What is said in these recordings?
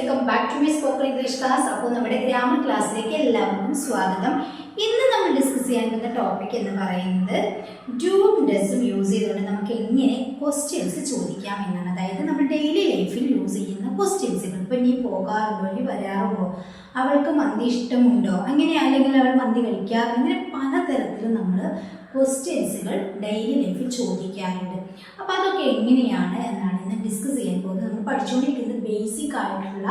Welcome back to my spoken English class അപ്പോൾ നമ്മുടെ grammar ക്ലാസ്സിലേക്ക് എല്ലാവർക്കും സ്വാഗതം. ഇന്ന് നമ്മൾ ഡിസ്കസ് ചെയ്യാൻ പോകുന്ന ടോപ്പിക് എന്ന് പറയുന്നത് ഡൂം ഡസും യൂസ് ചെയ്തുകൊണ്ട് നമുക്ക് എങ്ങനെ ക്വസ്റ്റ്യൻസ് ചോദിക്കാം എന്നാണ്. അതായത് നമ്മൾ ഡെയിലി ലൈഫിൽ യൂസ് ചെയ്യുന്ന ക്വസ്റ്റ്യൻസുകൾ ഇപ്പം നീ പോകാറുണ്ടോ? നീ വരാറുണ്ടോ? അവൾക്ക് മന്തി ഇഷ്ടമുണ്ടോ? അങ്ങനെ അല്ലെങ്കിൽ അവൾ മന്തി കഴിക്കാറുണ്ടോ? അങ്ങനെ പലതരത്തിലും നമ്മൾ ക്വസ്റ്റ്യൻസുകൾ ഡെയിലി ലൈഫിൽ ചോദിക്കാറുണ്ട്. അപ്പോൾ അതൊക്കെ എങ്ങനെയാണ് എന്നാണ് ഇന്ന് ഡിസ്കസ് ചെയ്യാൻ പോകുന്നത്. നമ്മൾ പഠിച്ചുകൊണ്ടിരിക്കുന്നത് ബേസിക് ആയിട്ടുള്ള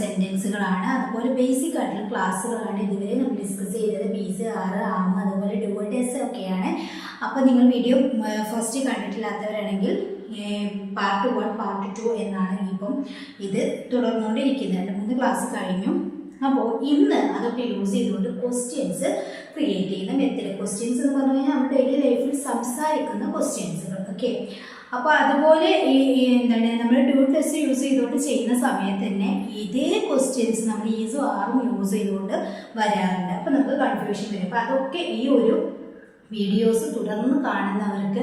സെന്റൻസുകളാണ് അതുപോലെ ബേസിക് ആയിട്ടുള്ള ക്ലാസ്സുകളാണ് ഇതുവരെ നമ്മൾ ഡിസ്കസ് ചെയ്തത്. ബി സി ആറ് ആമ അതുപോലെ ഡുവേഴ്സ് ഒക്കെയാണ്. അപ്പോൾ നിങ്ങൾ വീഡിയോ ഫസ്റ്റ് കണ്ടിട്ടില്ലാത്തവരാണെങ്കിൽ പാർട്ട് വൺ പാർട്ട് ടു എന്നാണ് ഇപ്പം ഇത് തുടർന്നുകൊണ്ടിരിക്കുന്നത്. മൂന്ന് ക്ലാസ് കഴിഞ്ഞു. അപ്പോൾ ഇന്ന് അതൊക്കെ യൂസ് ചെയ്തുകൊണ്ട് ക്വസ്റ്റ്യൻസ് ക്രിയേറ്റ് ചെയ്യുന്ന മെത്തേഡ് ക്വസ്റ്റ്യൻസ് എന്ന് പറഞ്ഞു കഴിഞ്ഞാൽ നമ്മുടെ ഡെയിലി ലൈഫിൽ സംസാരിക്കുന്ന ക്വസ്റ്റ്യൻസുകൾ ഓക്കെ അപ്പോൾ അതുപോലെ ഈ എന്താണ് നമ്മൾ ഡ്യൂ ടെസ്റ്റ് യൂസ് ചെയ്തുകൊണ്ട് ചെയ്യുന്ന സമയത്ത് തന്നെ ഇതേ ക്വസ്റ്റ്യൻസ് നമ്മൾ ഈസും ആറും യൂസ് ചെയ്തുകൊണ്ട് വരാറുണ്ട്. അപ്പോൾ നമുക്ക് കൺഫ്യൂഷൻ വരും. അപ്പോൾ അതൊക്കെ ഈ ഒരു വീഡിയോസ് തുടർന്ന് കാണുന്നവർക്ക്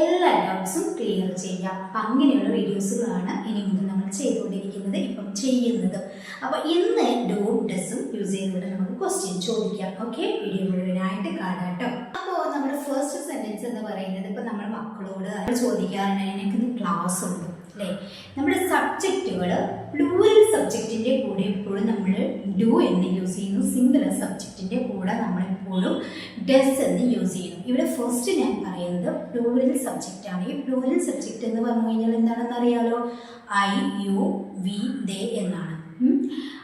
എല്ലാ ഡൗട്ട്സും ക്ലിയർ ചെയ്യാം. അപ്പം അങ്ങനെയുള്ള വീഡിയോസുകളാണ് ഇനി മുതൽ നമ്മൾ ചെയ്തുകൊണ്ടിരിക്കുന്നത് ഇപ്പം ചെയ്യുന്നത്. അപ്പോൾ ഇന്ന് ഡോം ഡസും യൂസ് ചെയ്തുകൊണ്ട് നമുക്ക് ക്വസ്റ്റ്യൻ ചോദിക്കാം. ഓക്കെ വീഡിയോ മുഴുവനായിട്ട് കാണാം കേട്ടോ. അപ്പോൾ നമ്മുടെ ഫസ്റ്റ് സെന്റൻസ് എന്ന് പറയുന്നത് ഇപ്പം നമ്മുടെ മക്കളോട് ചോദിക്കാറുണ്ട്? എനിക്ക് ക്ലാസ് ഉണ്ട്. അല്ലേ? നമ്മുടെ സബ്ജക്റ്റുകൾ പ്ലൂറൽ സബ്ജക്റ്റിന്റെ കൂടെ എപ്പോഴും നമ്മൾ ഡു എന്ന് യൂസ് ചെയ്യുന്നു. സിംഗുലർ സബ്ജക്റ്റിന്റെ കൂടെ നമ്മൾ എപ്പോഴും ഡസ് എന്ന് യൂസ് ചെയ്യുന്നു. ഇവിടെ ഫസ്റ്റ് ഞാൻ പറയുന്നത് പ്ലൂറൽ സബ്ജക്റ്റ് ആണ്. ഈ പ്ലൂറൽ സബ്ജക്റ്റ് എന്ന് പറഞ്ഞു കഴിഞ്ഞാൽ എന്താണെന്ന് അറിയാലോ? ഐ യു വി ദേ എന്നാണ്.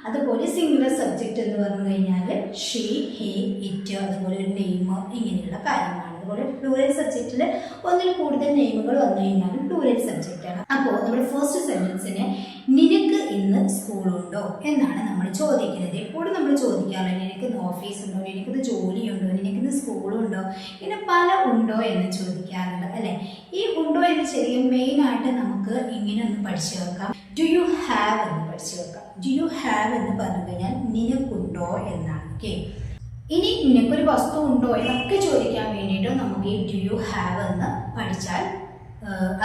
അതുപോലെ സിംഗുലർ സബ്ജക്റ്റ് എന്ന് പറഞ്ഞു കഴിഞ്ഞാൽ ഷീ ഹി ഇറ്റ് അതുപോലെ ഒരു നെയിം ഇങ്ങനെയുള്ള കാര്യങ്ങളാണ്. അതുപോലെ പ്ലൂറൽ സബ്ജക്റ്റിൽ ഒന്നിൽ കൂടുതൽ നെയിമുകൾ വന്നു കഴിഞ്ഞാൽ പ്ലൂറൽ സബ്ജക്റ്റാണ് അപ്പോൾ നമ്മുടെ ഫസ്റ്റ് സെന്റൻസിന് നിനക്ക് ഇന്ന് സ്കൂളുണ്ടോ എന്നാണ് നമ്മൾ ചോദിക്കുന്നത്. എപ്പോഴും നമ്മൾ ചോദിക്കാറുണ്ട് നിനക്ക് ഇന്ന് ഓഫീസ് ഉണ്ടോ നിനക്കിന്ന് ജോലിയുണ്ടോ നിനക്കിന്ന് സ്കൂളുണ്ടോ ഇങ്ങനെ പല ഉണ്ടോ എന്ന് ചോദിക്കാറുണ്ട് അല്ലേ? ഈ ഉണ്ടോ എന്ന് ശരിക്കും മെയിനായിട്ട് നമുക്ക് ഇങ്ങനെ ഒന്ന് പഠിച്ചു വെക്കാം. ഡു യു ഹാവ് എന്ന് പഠിച്ചു വെക്കാം. ഡു യു ഹാവ് എന്ന് പറഞ്ഞു കഴിഞ്ഞാൽ നിനക്കുണ്ടോ എന്നാണ്. ഓക്കെ ഇനി നിനക്കൊരു വസ്തു ഉണ്ടോ എന്നൊക്കെ ചോദിക്കാൻ വേണ്ടിയിട്ട് നമുക്ക് ഈ ഡു യു ഹാവ് എന്ന് പഠിച്ചാൽ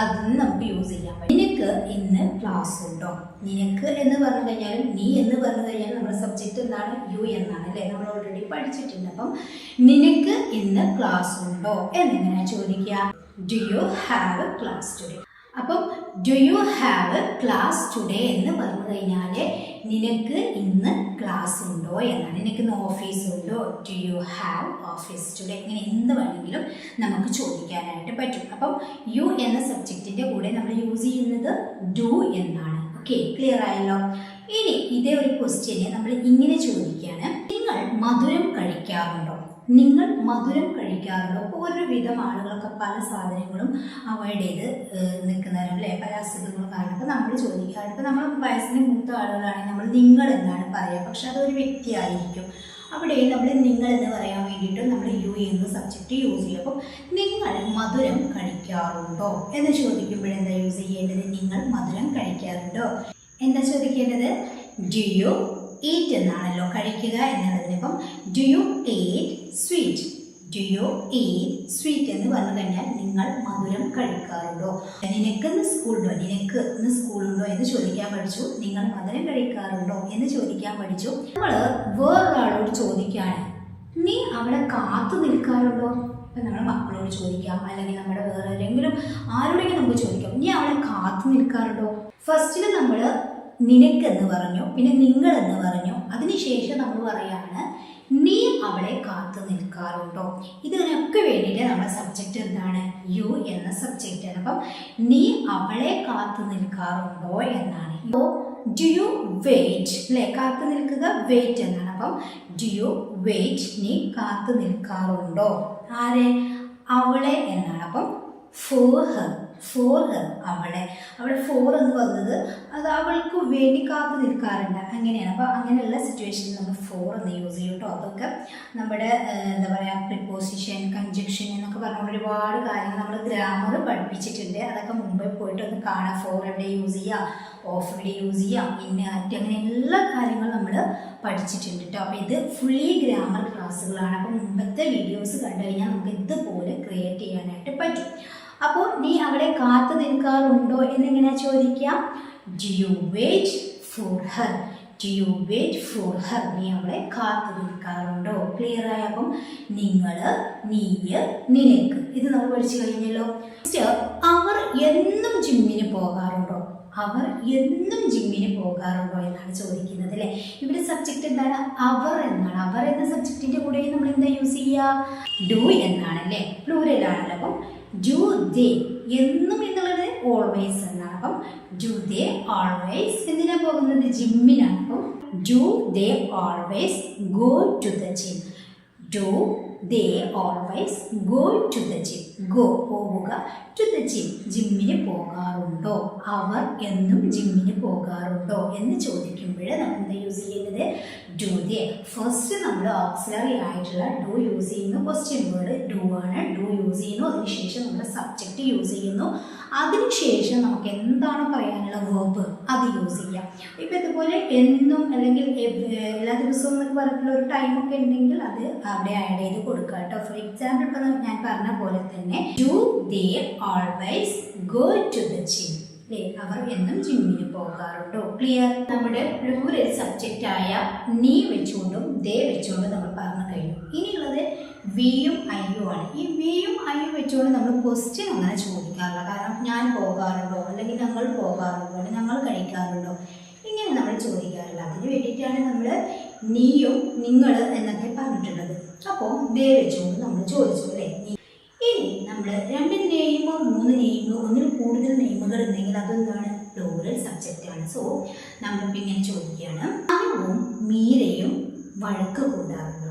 അതിന് നമുക്ക് യൂസ് ചെയ്യാൻ പറ്റും. നിനക്ക് ഇന്ന് ക്ലാസ് ഉണ്ടോ? നിനക്ക് എന്ന് പറഞ്ഞു കഴിഞ്ഞാലും നീ എന്ന് പറഞ്ഞു കഴിഞ്ഞാൽ നമ്മുടെ സബ്ജക്റ്റ് എന്താണ്? യു എന്നാണ് അല്ലേ? നമ്മൾ ഓൾറെഡി പഠിച്ചിട്ടുണ്ട്. അപ്പം നിനക്ക് ഇന്ന് ക്ലാസ് ഉണ്ടോ? എന്നിങ്ങനെ ചോദിക്കുക. Do you have class today അപ്പം do you have class today എന്ന് പറഞ്ഞു കഴിഞ്ഞാൽ നിനക്ക് ഇന്ന് ക്ലാസ് ഉണ്ടോ എന്നാണ്. നിനക്ക് ഇന്ന് ഓഫീസ് ഉണ്ടോ? Do you have office today ഇങ്ങനെ എന്ത് വേണമെങ്കിലും നമുക്ക് ചോദിക്കാനായിട്ട് പറ്റും. അപ്പം യു എന്ന സബ്ജക്റ്റിന്റെ കൂടെ നമ്മൾ യൂസ് ചെയ്യുന്നത് ഡു എന്നാണ്. ഓക്കെ ക്ലിയർ ആയല്ലോ? ഇനി ഇതേ ഒരു ക്വസ്റ്റ്യന് നമ്മൾ ഇങ്ങനെ ചോദിക്കുകയാണ് മധുരം കഴിക്കാറുണ്ടോ? നിങ്ങൾ മധുരം കഴിക്കാറുണ്ടോ? ഒരുവിധം ആളുകളൊക്കെ പല സാധനങ്ങളും അവോയ്ഡ് ചെയ്ത് നിൽക്കുന്നവരും അല്ലേ? പല അസുഖങ്ങളും കാരണം നമ്മൾ ചോദിക്കാറുണ്ട് ഇപ്പം നമ്മൾ വയസ്സിന് മൂത്ത ആളുകളാണെങ്കിൽ നമ്മൾ നിങ്ങൾ എന്നാണ് പറയുക. പക്ഷെ അതൊരു വ്യക്തിയായിരിക്കും. അവിടെ നമ്മൾ നിങ്ങൾ എന്ന് പറയാൻ വേണ്ടിയിട്ട് നമ്മൾ യു എന്ന സബ്ജക്റ്റ് യൂസ് ചെയ്യും. അപ്പം നിങ്ങൾ മധുരം കഴിക്കാറുണ്ടോ? എന്ന് ചോദിക്കുമ്പോഴെന്താ യൂസ് ചെയ്യേണ്ടത്? നിങ്ങൾ മധുരം കഴിക്കാറുണ്ടോ? എന്താ ചോദിക്കേണ്ടത്? ഡു യു ഈറ്റ് എന്നാണല്ലോ കഴിക്കുക എന്നതിനിപ്പം do you eat sweet do you eat sweet എന്ന് പറഞ്ഞു കഴിഞ്ഞാൽ നിങ്ങൾ മധുരം കഴിക്കാറുണ്ടോ? നിനക്ക് സ്കൂളുണ്ടോ? നിനക്ക് ഇന്ന് സ്കൂളുണ്ടോ? എന്ന് ചോദിക്കാൻ പഠിച്ചു. നിങ്ങൾ മധുരം കഴിക്കാറുണ്ടോ? എന്ന് ചോദിക്കാൻ പഠിച്ചു. നമ്മൾ വേറൊരാളോട് ചോദിക്കുകയാണ് നീ അവിടെ കാത്തു നിൽക്കാറുണ്ടോ? ഇപ്പം നമ്മുടെ മക്കളോട് ചോദിക്കാം. അല്ലെങ്കിൽ നമ്മുടെ വേറെ ആരെങ്കിലും ആരോടെങ്കിലും നമുക്ക് ചോദിക്കാം നീ അവിടെ കാത്തു നിൽക്കാറുണ്ടോ? ഫസ്റ്റിൽ നമ്മൾ നിനക്കെന്ന് പറഞ്ഞു പിന്നെ നിങ്ങൾ എന്ന് പറഞ്ഞു. അതിനുശേഷം നമ്മൾ പറയാണ് നീ അവളെ കാത്തു നിൽക്കാറുണ്ടോ? ഇതിനൊക്കെ വേണ്ടിയിട്ട് നമ്മുടെ സബ്ജക്റ്റ് എന്താണ്? യു എന്ന സബ്ജക്റ്റ് ആണ്. അപ്പം നീ അവളെ കാത്തു നിൽക്കാറുണ്ടോ? എന്നാണ്. അപ്പോൾ ഡു യു വെയിറ്റ് അല്ലേ? കാത്തു നിൽക്കുക വെയിറ്റ് എന്നാണ്. അപ്പം ഡു യു വെയിറ്റ് നീ കാത്തു നിൽക്കാറുണ്ടോ? ആരെ? അവളെ എന്നാണ്. അപ്പം ഫോർ ഹർ ഫോർ അവളെ. അവിടെ ഫോർ എന്ന് പറഞ്ഞത് അത് അവൾക്ക് വേണ്ടി കാത്തു നിൽക്കാറുണ്ട് അങ്ങനെയാണ്. അപ്പോൾ അങ്ങനെയുള്ള സിറ്റുവേഷനിൽ നമ്മൾ ഫോർ എന്ന് യൂസ് ചെയ്യും കേട്ടോ അതൊക്കെ നമ്മുടെ എന്താ പറയുക പ്രിപ്പോസിഷൻ കൺജക്ഷൻ എന്നൊക്കെ പറഞ്ഞ ഒരുപാട് കാര്യങ്ങൾ നമ്മൾ ഗ്രാമർ പഠിപ്പിച്ചിട്ടുണ്ട്. അതൊക്കെ മുമ്പേ പോയിട്ട് ഒന്ന് കാണാം. ഫോർ എവിടെ യൂസ് ചെയ്യാം ഓഫ് എവിടെ യൂസ് ചെയ്യാം ഇന്ന ആറ്റ് അങ്ങനെ എല്ലാ കാര്യങ്ങളും നമ്മൾ പഠിച്ചിട്ടുണ്ട് കേട്ടോ അപ്പോൾ ഇത് ഫുള്ളി ഗ്രാമർ ക്ലാസ്സുകളാണ് അപ്പോൾ മുമ്പത്തെ വീഡിയോസ് കണ്ടു കഴിഞ്ഞാൽ നമുക്ക് ഇതുപോലെ ക്രിയേറ്റ് ചെയ്യാനായിട്ട് പറ്റും. അപ്പോൾ നീ അവിടെ കാത്തു നിൽക്കാറുണ്ടോ എന്നിങ്ങനെ ചോദിക്കാം do you wait for her do you wait for her നീ അവളെ കാത്തു നിൽക്കാറുണ്ടോ? ക്ലിയർ ആയ? അപ്പം നിങ്ങൾ നീയ് നിനക്ക്. ഇത് നമ്മൾ പഠിച്ചു കഴിഞ്ഞല്ലോ. അവർ എന്നും ജിമ്മിന് പോകാറുണ്ടോ? അവർ എന്നും ജിമ്മിന് പോകാറുണ്ടോ എന്നാണ് ചോദിക്കുന്നത് അല്ലേ? ഇവിടെ സബ്ജക്റ്റ് എന്താണ്? അവർ എന്നാണ്. അവർ എന്ന സബ്ജക്റ്റിന്റെ കൂടെ നമ്മൾ എന്താ യൂസ് ചെയ്യുക? ഡു എന്നാണ് അല്ലേ? പ്ലൂരൽ ആണല്ലോ. അപ്പം ഡു ദേ എന്നും എന്നുള്ളത് ഓൾവേസ് എന്നാണ്. അപ്പം ഡു ദേ ഓൾവേസ് എന്തിനാ പോകുന്നത്? ജിമ്മിനാണ് അപ്പം do they always go to the gym do they always go to the gym go പോവുക ടു ദ ജിം ജിമ്മിന് പോകാറുണ്ടോ? അവർ എന്നും ജിമ്മിന് പോകാറുണ്ടോ? എന്ന് ചോദിക്കുമ്പോൾ നമ്മൾ യൂസ് ചെയ്യുന്നത് ഡു ദേ ഫസ്റ്റ് നമ്മൾ ഓക്സിലറി ആയിട്ടുള്ള ഡു യൂസ് ചെയ്യുന്നു. ക്വസ്റ്റ്യൻ വേർഡ് ഡു ആണ്. ഡു യൂസ് ചെയ്യുന്നു. അതിനുശേഷം നമ്മൾ സബ്ജക്റ്റ് യൂസ് ചെയ്യുന്നു. അതിനുശേഷം നമുക്ക് എന്താണ് പറയാനുള്ള വേർബ് അത് യൂസ് ചെയ്യാം. ഇപ്പം ഇതുപോലെ എന്നും അല്ലെങ്കിൽ എല്ലാ ദിവസവും എന്നൊക്കെ പറഞ്ഞിട്ടുള്ള ഒരു ടൈമൊക്കെ ഉണ്ടെങ്കിൽ അത് അവിടെ ആഡ് ചെയ്ത് കൊടുക്കുക കേട്ടോ. ഫോർ എക്സാമ്പിൾ ഇപ്പം ഞാൻ പറഞ്ഞ പോലെ തന്നെ do they always go to the gym അവർ എന്നും ജിമ്മിന് പോകാറുണ്ടോ? ക്ലിയർ നമ്മുടെ പ്ലൂരൽ സബ്ജക്റ്റ് ആയ നീ വെച്ചുകൊണ്ടും ദേ വെച്ചുകൊണ്ടും നമ്മൾ പറഞ്ഞു കഴിഞ്ഞു. ഇനിയുള്ളത് വിയും ഐയും ആണ്. ഈ വിയും ഐയും വെച്ചുകൊണ്ട് നമ്മൾ ക്വസ്റ്റ്യൻ അങ്ങനെ ചോദിക്കാറില്ല. കാരണം ഞാൻ പോകാറുണ്ടോ? അല്ലെങ്കിൽ ഞങ്ങൾ പോകാറുണ്ടോ? അല്ലെങ്കിൽ ഞങ്ങൾ കഴിക്കാറുണ്ടോ? ഇങ്ങനെ നമ്മൾ ചോദിക്കാറില്ല. അതിന് വേണ്ടിയിട്ടാണ് നമ്മൾ നീയും നിങ്ങൾ എന്നൊക്കെ പറഞ്ഞിട്ടുള്ളത്. അപ്പോൾ ദേ വെച്ചുകൊണ്ട് നമ്മൾ ചോദിച്ചു. നമ്മൾ രണ്ട് നെയ്മോ മൂന്ന് നെയിമോ ഒന്നിൽ കൂടുതൽ നെയിമുകൾ ഉണ്ടെങ്കിൽ അതെന്താണ്? ലോറൽ സബ്ജക്റ്റ് ആണ്. സോ നമ്മളിപ്പോൾ ഇങ്ങനെ ചോദിക്കുകയാണ്. അനുവും മീരയും വഴക്ക് കൂടാറുണ്ടോ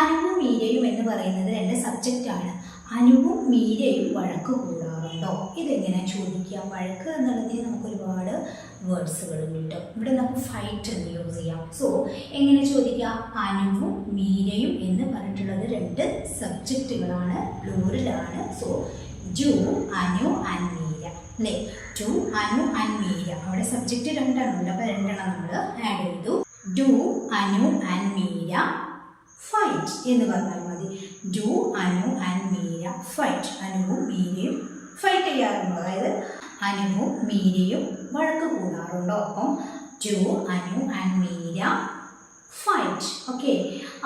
അനുവും മീരയും എന്ന് പറയുന്നത് രണ്ട് സബ്ജക്റ്റ് ആണ്. അനുവും മീരയും വഴക്ക് കൂടാറുണ്ടോ? ഇതെങ്ങനെ ചോദിക്കാം? വഴക്ക് എന്നുള്ളതിന് നമുക്ക് ഒരുപാട് വേർഡ്സുകൾ കിട്ടും. ഇവിടെ നമുക്ക് ഫൈറ്റ് എന്ന് യൂസ് ചെയ്യാം. സോ എങ്ങനെ ചോദിക്കാം? അനുവും മീരയും എന്ന് പറഞ്ഞിട്ടുള്ളത് രണ്ട് സബ്ജക്റ്റുകളാണ് പ്ലൂറലാണ് സോ ജു അനു ആൻഡ് മീര. അല്ലേ? Do Anu and Meera. അവിടെ സബ്ജക്റ്റ് രണ്ടെണ്ണം അപ്പോൾ രണ്ടെണ്ണം നമ്മൾ ആഡ് ചെയ്തു. Do Anu and Meera. Fight എന്ന് പറഞ്ഞാൽ മതി. Do Anu and Meera. Fight അനുവും മീനയും ഫൈറ്റ് ചെയ്യാറുണ്ടോ. അതായത് അനുവും മീനയും വഴക്ക് കൂടാറുണ്ടോ. അപ്പം do Anu and Meera fight okay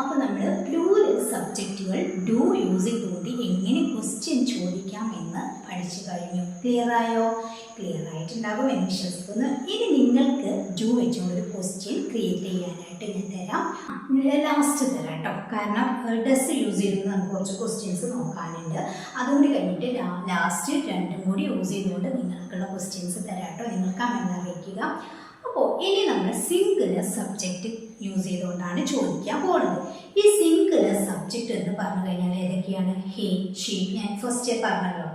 അപ്പോൾ നമ്മൾ പ്ലൂരൽ സബ്ജക്റ്റുകൾ ഡു യൂസിങ് ചെയ്തുകൊണ്ട് എങ്ങനെ ക്വസ്റ്റ്യൻ ചോദിക്കാം എന്ന് പഠിച്ചു കഴിഞ്ഞു. ക്ലിയർ ആയോ? ക്ലിയർ ആയിട്ടുണ്ടാകും. എന്ന് വിശ്വസിക്കുന്നു ഇനി നിങ്ങൾക്ക് ഡു വെച്ചുകൊണ്ടൊരു ക്വസ്റ്റ്യൻ ക്രിയേറ്റ് ചെയ്യാനായിട്ട് ഞാൻ തരാം. ലാസ്റ്റ് തരാം കേട്ടോ കാരണം ഡസ് യൂസ് ചെയ്തുകൊണ്ട് നമുക്ക് കുറച്ച് ക്വസ്റ്റ്യൻസ് നോക്കാനുണ്ട്. അതുകൊണ്ട് കഴിഞ്ഞിട്ട് ലാസ്റ്റ് രണ്ടും കൂടി യൂസ് ചെയ്തുകൊണ്ട് നിങ്ങൾക്കുള്ള ക്വസ്റ്റ്യൻസ് തരാം കേട്ടോ നിങ്ങൾക്ക് അമ്മ അറിയിക്കുക. അപ്പോൾ ഇനി നമ്മൾ സിംഗിൾ സബ്ജക്റ്റ് യൂസ് ചെയ്തുകൊണ്ടാണ് ചോദിക്കാൻ പോകുന്നത് ഈ സിംഗിൾ സബ്ജക്റ്റ് എന്ന് പറഞ്ഞു കഴിഞ്ഞാൽ ഏതൊക്കെയാണ്? ഹേ ഷീ ഞാൻ ഫസ്റ്റ് പറഞ്ഞല്ലോ.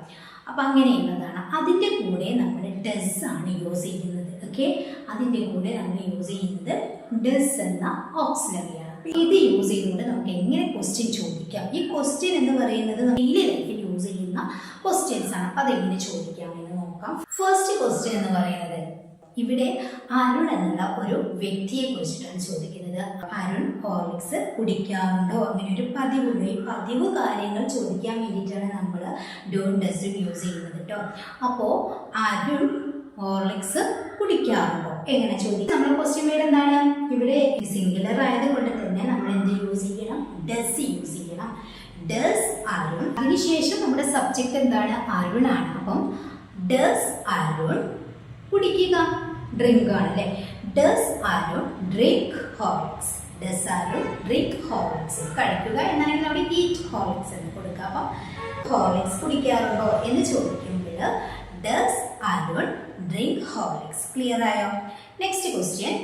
അപ്പം അങ്ങനെയുള്ളതാണ്. അതിന്റെ കൂടെ നമ്മൾ ഡസ് ആണ് യൂസ് ചെയ്യുന്നത്. ഓക്കെ അതിന്റെ കൂടെ നമ്മൾ യൂസ് ചെയ്യുന്നത് ഡസ് എന്ന ഓക്സിലറിയാണ് ഇത് യൂസ് ചെയ്തുകൊണ്ട് നമുക്ക് എങ്ങനെ ക്വസ്റ്റ്യൻ ചോദിക്കാം? ഈ ക്വസ്റ്റ്യൻ എന്ന് പറയുന്നത് ഡെയിലി ലൈഫിൽ യൂസ് ചെയ്യുന്ന ക്വസ്റ്റ്യൻസ് ആണ്. അപ്പം അതെങ്ങനെ ചോദിക്കാമെന്ന് നോക്കാം. ഫസ്റ്റ് ക്വസ്റ്റ്യൻ എന്ന് പറയുന്നത് ഇവിടെ അരുൺ എന്നുള്ള ഒരു വ്യക്തിയെ കുറിച്ചിട്ടാണ് ചോദിക്കുന്നത്. അരുൺ ഹോർലിക്സ് കുടിക്കാറുണ്ടോ? അങ്ങനെ ഒരു പതിവുണ്ട്. ഈ പതിവ് കാര്യങ്ങൾ ചോദിക്കാൻ വേണ്ടിയിട്ടാണ് നമ്മൾ ഡോൺ ഡസ്റ്റും യൂസ് ചെയ്യുന്നത് കേട്ടോ അപ്പോൾ അരുൺ ഹോർലിക്സ് കുടിക്കാറുണ്ടോ? എങ്ങനെ ചോദിക്കും? നമ്മൾ ക്വസ്റ്റ്യൻ വേർഡ് എന്താണ്? ഇവിടെ സിംഗുലർ ആയതുകൊണ്ട് തന്നെ നമ്മൾ എന്ത് യൂസ് ചെയ്യണം? ഡസ് യൂസ് ചെയ്യണം. ഡസ് അരുൺ. അതിനുശേഷം നമ്മുടെ സബ്ജക്റ്റ് എന്താണ്? അരുൺ ആണ്. അപ്പം ഡസ് അരുൺ കുടിക്കുക. ഡ്രിങ്ക് ആണ് does arrow drink Horlicks does arrow drink Horlicks കഴിക്കുക എന്നാണെങ്കിൽ അവിടെ ഈറ്റ് ഹോർലിക്സ് എന്ന് കൊടുക്കുക അപ്പം ഹോർലിക്സ് കുടിക്കാറുണ്ടോ എന്ന് ചോദിക്കുമ്പോൾ does Arun drink Horlicks clear ആയോ? നെക്സ്റ്റ് ക്വസ്റ്റ്യൻ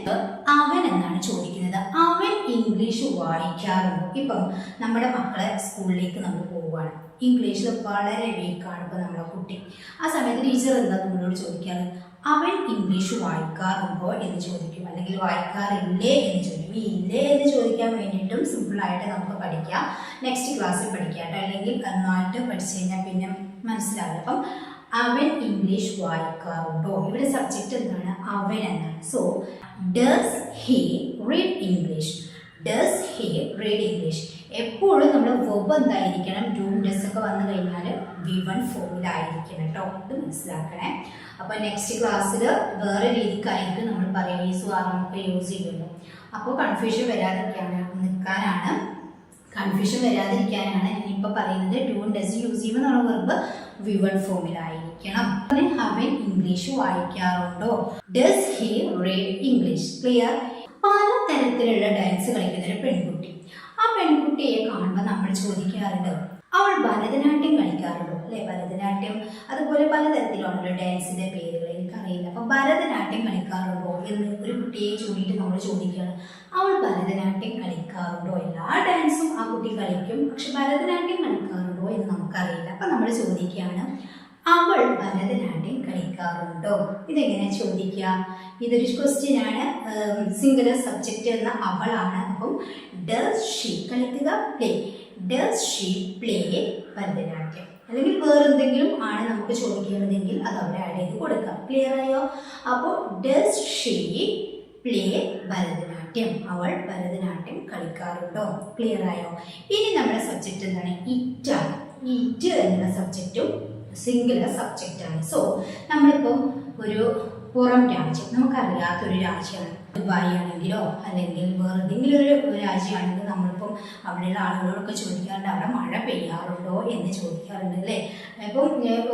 അവൻ എന്നാണ് ചോദിക്കുന്നത്? അവൻ ഇംഗ്ലീഷ് വായിക്കാറുണ്ടോ? ഇപ്പം നമ്മുടെ മക്കളെ സ്കൂളിലേക്ക് നമ്മൾ പോവുകയാണ്. ഇംഗ്ലീഷിൽ വളരെ വീക്കാണ് ഇപ്പോൾ നമ്മുടെ കുട്ടി. ആ സമയത്ത് ടീച്ചർ എന്താ നമ്മളോട് ചോദിക്കാറ്? അവൻ ഇംഗ്ലീഷ് വായിക്കാറുണ്ടോ എന്ന് ചോദിക്കും. അല്ലെങ്കിൽ വായിക്കാറില്ലേ എന്ന് ചോദിക്കും. ഈ ഇല്ലേ എന്ന് ചോദിക്കാൻ വേണ്ടിയിട്ടും സിമ്പിളായിട്ട് നമുക്ക് പഠിക്കാം. നെക്സ്റ്റ് ക്ലാസ്സിൽ പഠിക്കാം അല്ലെങ്കിൽ നന്നായിട്ട് പഠിച്ചു കഴിഞ്ഞാൽ പിന്നെ മനസ്സിലാവും. അപ്പം അവൻ ഇംഗ്ലീഷ് വായിക്കാറുണ്ടോ? ഇവിടെ സബ്ജക്റ്റ് എന്താണ്? അവൻ എന്നാണ്. So does he read English does he read English എപ്പോഴും നമ്മൾ വെബ് എന്തായിരിക്കണം ഡൂം ഡസ് ഒക്കെ വന്നു കഴിഞ്ഞാൽ വി വൺ ഫോമിലായിരിക്കണം കേട്ടോ ഇത് മനസ്സിലാക്കണേ. അപ്പോൾ നെക്സ്റ്റ് ക്ലാസ്സിൽ വേറെ രീതിക്കായിരിക്കും നമ്മൾ പറയുക ഈ സ്വാർമൊക്കെ യൂസ് ചെയ്യുള്ളൂ അപ്പോൾ കൺഫ്യൂഷൻ വരാതിരിക്കാനാണ് നിൽക്കാനാണ് കൺഫ്യൂഷൻ വരാതിരിക്കാനാണ് ഇനിയിപ്പോൾ പറയുന്നത് ഡൂൺ ഡസ് യൂസ് ചെയ്യുമ്പോൾ നമ്മൾ വെർബ് വി വൺ ഫോമിലായിരിക്കണം അവൻ English വായിക്കാറുണ്ടോ? Does he read English clear പല തരത്തിലുള്ള ഡാൻസ് കളിക്കുന്ന ഒരു പെൺകുട്ടി. ആ പെൺകുട്ടിയെ കാണുമ്പോൾ നമ്മൾ ചോദിക്കാറുണ്ട്. അവൾ ഭരതനാട്യം കളിക്കാറുണ്ടോ? അല്ലെ? ഭരതനാട്യം അതുപോലെ പലതരത്തിലുള്ള ഡാൻസിന്റെ പേരുകൾ. എനിക്കറിയില്ല. അപ്പൊ ഭരതനാട്യം കളിക്കാറുണ്ടോ എന്ന് ഒരു കുട്ടിയെ ചോദിച്ചിട്ട് നമ്മൾ ചോദിക്കുകയാണ്. അവൾ ഭരതനാട്യം കളിക്കാറുണ്ടോ? എല്ലാ ഡാൻസും ആ കുട്ടി കളിക്കും. പക്ഷെ ഭരതനാട്യം കളിക്കാറുണ്ടോ എന്ന് നമുക്കറിയില്ല. അപ്പൊ നമ്മൾ ചോദിക്കുകയാണ്. അവൾ ഭരതനാട്യം കളിക്കാറുണ്ടോ? ഇതെങ്ങനെ ചോദിക്കുക? ഇതൊരു ക്വസ്റ്റ്യൻ ആണ്. സിംഗുലർ സബ്ജക്റ്റ് എന്ന അവളാണ്. അപ്പം ഡസ് ഷീ കളിക്കുക? Play does she play Bharatanatyam? അല്ലെങ്കിൽ വേറെന്തെങ്കിലും ആണ് നമുക്ക് ചോദിക്കേണ്ടതെങ്കിൽ അത് അവിടെ ആഡ് ചെയ്ത് കൊടുക്കാം. ക്ലിയർ ആയോ? അപ്പോൾ ഡസ് ഷീ പ്ലേ ഭരതനാട്യം? അവൾ ഭരതനാട്യം കളിക്കാറുണ്ടോ? ക്ലിയർ ആയോ? ഇനി നമ്മുടെ സബ്ജക്റ്റ് എന്താണ്? ഇറ്റ് ഇറ്റ് എന്ന സബ്ജക്റ്റും സിംഗുലർ സബ്ജക്റ്റ് ആണ്. സോ നമ്മളിപ്പോൾ ഒരു പുറം രാജ്യം നമുക്കറിയാത്തൊരു രാജ്യമാണ്. ദുബായ് ആണെങ്കിലോ അല്ലെങ്കിൽ വേറെ ഏതെങ്കിലും ഒരു രാജ്യമാണെങ്കിൽ നമ്മളിപ്പം അവിടെയുള്ള ആളുകളൊക്കെ ചോദിക്കാറുണ്ട് അവിടെ മഴ പെയ്യാറുണ്ടോ? എന്ന് ചോദിക്കാറുണ്ട് അല്ലേ? അപ്പം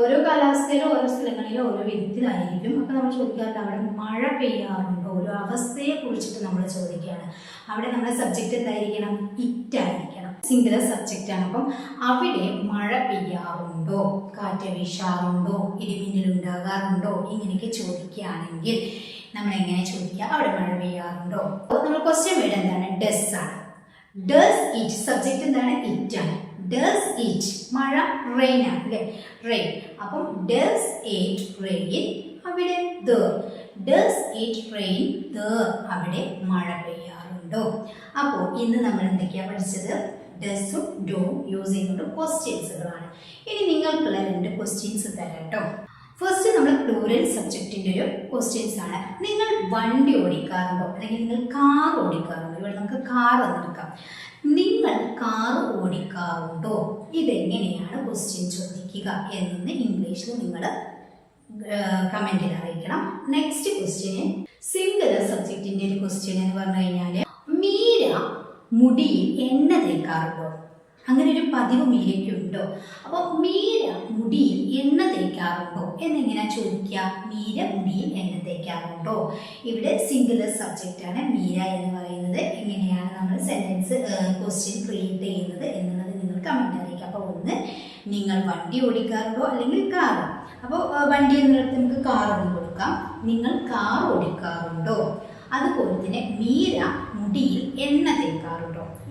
ഓരോ കാലാവസ്ഥയിലും ഓരോ സ്ഥലങ്ങളിലും ഓരോ വിധത്തിലായിരിക്കും അപ്പം നമ്മൾ ചോദിക്കാറുണ്ട് അവിടെ മഴ പെയ്യാറുണ്ടോ? ഒരു അവസ്ഥയെ കുറിച്ചിട്ട് നമ്മൾ ചോദിക്കുകയാണ്. അവിടെ നമ്മുടെ സബ്ജക്റ്റ് എന്തായിരിക്കണം? ഇറ്റായിരിക്കണം സിംഗുലർ സബ്ജക്റ്റ് ആണ്. അപ്പം അവിടെ മഴ പെയ്യാറുണ്ടോ? കാറ്റ് വീശാറുണ്ടോ? ഇടിമിന്നൽ ഉണ്ടാകാറുണ്ടോ? ഇങ്ങനെയൊക്കെ ചോദിക്കുകയാണെങ്കിൽ നമ്മൾ എങ്ങനെ ചോദിക്കുക? അവിടെ മഴ പെയ്യാറുണ്ടോ? നമ്മൾ ക്വസ്റ്റ്യൻ വേർഡ് എന്താണ്? ഡസ് ആണ്. ഡസ് ഇറ്റ് സബ്ജക്റ്റ് എന്താണ്? ഇറ്റ് ആണ്. ഡസ് ഇറ്റ് മഴ റെയിൻ ആണ് അല്ലേ? റെയിൻ അപ്പം ഡസ് ഇറ്റ് റെയിൻ അവിടെ there does it rain there അവിടെ മഴ പെയ്യാറുണ്ടോ? അപ്പോൾ ഇന്ന് നമ്മൾ എന്തൊക്കെയാണ് പഠിച്ചത്? ഡസും ഡോ യൂസ് ചെയ്യുന്നത് ക്വസ്റ്റ്യൻസുകളാണ് ഇനി നിങ്ങൾക്കുള്ള രണ്ട് ക്വസ്റ്റ്യൻസ് തരാം കേട്ടോ ഫസ്റ്റ് നമ്മൾ പ്ലൂറൽ സബ്ജക്റ്റിന്റെ ഒരു ക്വസ്റ്റ്യൻസ് ആണ്. നിങ്ങൾ വണ്ടി ഓടിക്കാറുണ്ടോ? അല്ലെങ്കിൽ നിങ്ങൾ കാർ ഓടിക്കാറുണ്ടോ? ഇവിടെ നമുക്ക് കാർ എന്നെടുക്കാം നിങ്ങൾ കാർ ഓടിക്കാറുണ്ടോ? ഇതെങ്ങനെയാണ് ക്വസ്റ്റ്യൻ ചോദിക്കുക എന്നൊന്ന് ഇംഗ്ലീഷിൽ നിങ്ങൾ കമന്റിൽ അറിയിക്കണം. നെക്സ്റ്റ് ക്വസ്റ്റ്യന് സിംഗുലർ സബ്ജക്റ്റിന്റെ ഒരു ക്വസ്റ്റ്യൻ എന്ന് പറഞ്ഞു കഴിഞ്ഞാൽ മുടിയിൽ എണ്ണ തേക്കാറുണ്ടോ? അങ്ങനെ ഒരു പതിവ് മീരയ്ക്കുണ്ടോ അപ്പോൾ മീര മുടിയിൽ എണ്ണ തേക്കാറുണ്ടോ? എന്നിങ്ങനെ ചോദിക്കുക. മീര മുടിയിൽ എണ്ണ തേക്കാറുണ്ടോ? ഇവിടെ സിംഗുലർ സബ്ജക്റ്റ് ആണ് മീര എന്ന് പറയുന്നത്. എങ്ങനെയാണ് നമ്മൾ സെന്റൻസ് ക്വസ്റ്റ്യൻ ക്രിയേറ്റ് ചെയ്യുന്നത് എന്നുള്ളത് നിങ്ങൾ കമന്റ് അറിയിക്കുക അപ്പോൾ ഒന്ന് നിങ്ങൾ വണ്ടി ഓടിക്കാറുണ്ടോ? അല്ലെങ്കിൽ കാർ അപ്പോൾ വണ്ടി എന്നിടത്ത് നമുക്ക് കാർ എന്ന് കൊടുക്കാം. നിങ്ങൾ കാർ ഓടിക്കാറുണ്ടോ? അതുപോലെ തന്നെ മീര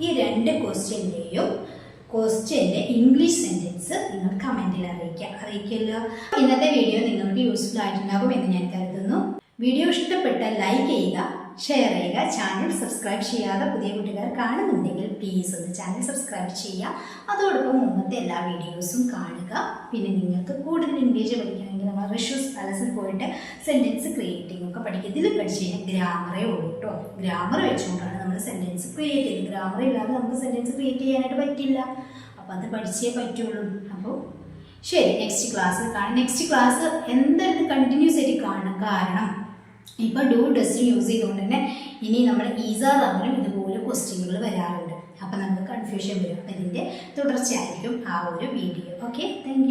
ഈ രണ്ട് ക്വസ്റ്റ്യന്റെയും ക്വസ്റ്റ്യന്റെ ഇംഗ്ലീഷ് സെന്റൻസ് നിങ്ങൾ കമന്റിൽ അറിയിക്കുക. അറിയിക്കല്ലോ. ഇന്നത്തെ വീഡിയോ നിങ്ങൾക്ക് യൂസ്ഫുൾ ആയിട്ടുണ്ടാകും എന്ന് ഞാൻ കരുതുന്നു. വീഡിയോ ഇഷ്ടപ്പെട്ടാൽ ലൈക്ക് ചെയ്യുക. ഷെയർ ചെയ്യുക ചാനൽ സബ്സ്ക്രൈബ് ചെയ്യാതെ പുതിയ കുട്ടികൾ കാണുന്നുണ്ടെങ്കിൽ പ്ലീസ് ഒന്ന് ചാനൽ സബ്സ്ക്രൈബ് ചെയ്യുക. അതോടൊപ്പം മുമ്പത്തെ എല്ലാ വീഡിയോസും കാണുക. പിന്നെ നിങ്ങൾക്ക് കൂടുതൽ ഇംഗ്ലീഷ് പഠിക്കണമെങ്കിൽ നമ്മൾ റിഷ്യൂസ് പാലസിൽ പോയിട്ട് സെന്റൻസ് ക്രിയേറ്റിംഗ് ഒക്കെ പഠിക്കുക. ഇതിൽ പഠിച്ച് കഴിഞ്ഞാൽ ഗ്രാമറേ ഉള്ളൂ കേട്ടോ ഗ്രാമർ വെച്ചുകൊണ്ടാണ് നമ്മൾ സെന്റൻസ് ക്രിയേറ്റ് ചെയ്യുന്നത്. ഗ്രാമർ ഇല്ലാതെ നമുക്ക് സെന്റൻസ് ക്രിയേറ്റ് ചെയ്യാനായിട്ട് പറ്റില്ല. അപ്പോൾ അത് പഠിച്ചേ പറ്റുള്ളൂ. അപ്പോൾ ശരി നെക്സ്റ്റ് ക്ലാസ്സിൽ കാണാം. നെക്സ്റ്റ് ക്ലാസ് എന്തായാലും കണ്ടിന്യൂസ് ആയിട്ട് കാണണം കാരണം ഇപ്പൊ ഡു ഡസ്റ്റ് യൂസ് ചെയ്തുകൊണ്ട് തന്നെ ഇനി നമ്മൾ ഈസാ തമ്മിലും ഇതുപോലെ ക്വസ്റ്റ്യനുകൾ വരാറുണ്ട്. അപ്പൊ നമുക്ക് കൺഫ്യൂഷൻ വരും. അപ്പം ഇതിന്റെ തുടർച്ചയായിരിക്കും ആ ഒരു വീഡിയോ ഓക്കെ താങ്ക്